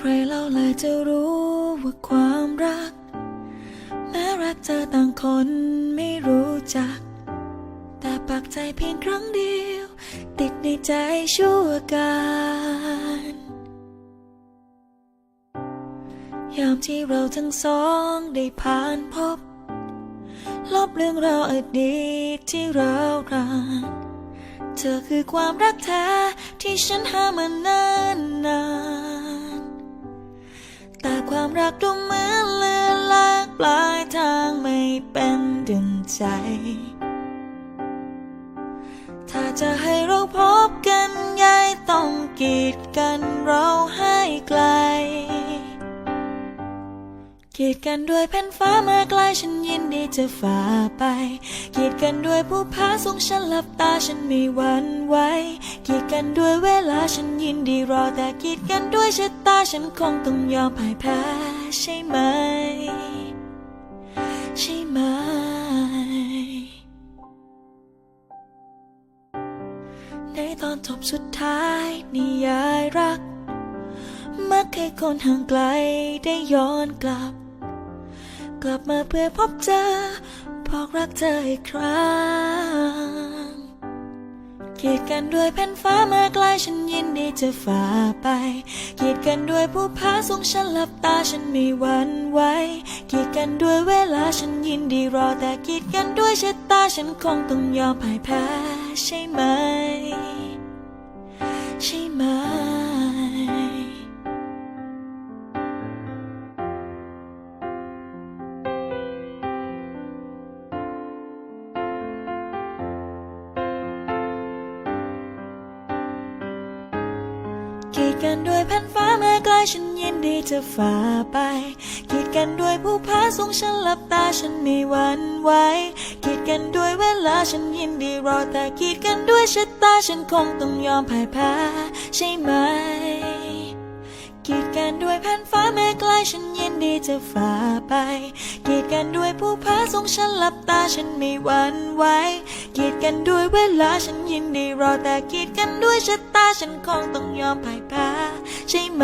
ใครเล่าเลยจะรู้ว่าความรัก แม้รักเธอต่างคนไม่รู้จัก แต่ปักใจเพียงครั้งเดียว ติดในใจชั่วการยามที่เราทั้งสองได้ผ่านพบ ลบเรื่องราวอดีตที่เราวรานเธอคือความรักแท้ที่ฉันหามานานนาน ความรักดูเหมือนเลือนลางปลายทางไม่เป็นดึงใจ ถ้าจะให้เราพบกันยายต้องกีดกันเราให้ กีดกันด้วยแผ่นฟ้ามาไกลฉันยินดีจะฝ่าไป กีดกันด้วยผู้พาสูงฉันหลับตาฉันไม่หวั่นไหว กีดกันด้วยเวลาฉันยินดีรอแต่กีดกันด้วยชะตาฉันคงต้องยอมพ่ายแพ้ใช่ไหม ใช่ไหม ในตอนจบสุดท้ายนิยายรัก มักให้คนห่างไกลได้ย้อนกลับ กลับมาเพื่อพบเจอบอกรักเธออีกครั้งกีดกันด้วยแผ่นฟ้ามาไกลฉันยินดีจะฝ่าไป กีดกันด้วยผู้พาสูงฉันหลับตาฉันไม่หวั่นไหว กีดกันด้วยเวลาฉันยินดีรอแต่กีดกันด้วยชะตาฉันคงต้องยอมพ่ายแพ้ใช่ไหม กีดกันด้วยแผ่นฟ้าเมื่อไกลฉันยินดีจะฝ่าไป กีดกันด้วยผู้พาสูงฉันหลับตาฉันไม่หวั่นไหวกีดกันด้วยเวลาฉันยินดีรอแต่กีดกันด้วยชะตาฉันคงต้องยอมพ่ายแพ้ใช่ไหม กีดกันด้วยแผ่นฟ้าแม้ไกลฉันยินดีจะฝ่าไป กีดกันด้วยผู้พาทรงฉันหลับตาฉันไม่หวั่นไหว กีดกันด้วยเวลาฉันยินดีรอแต่กีดกันด้วยชะตาฉันคงต้องยอมพ่ายแพ้ใช่ไหม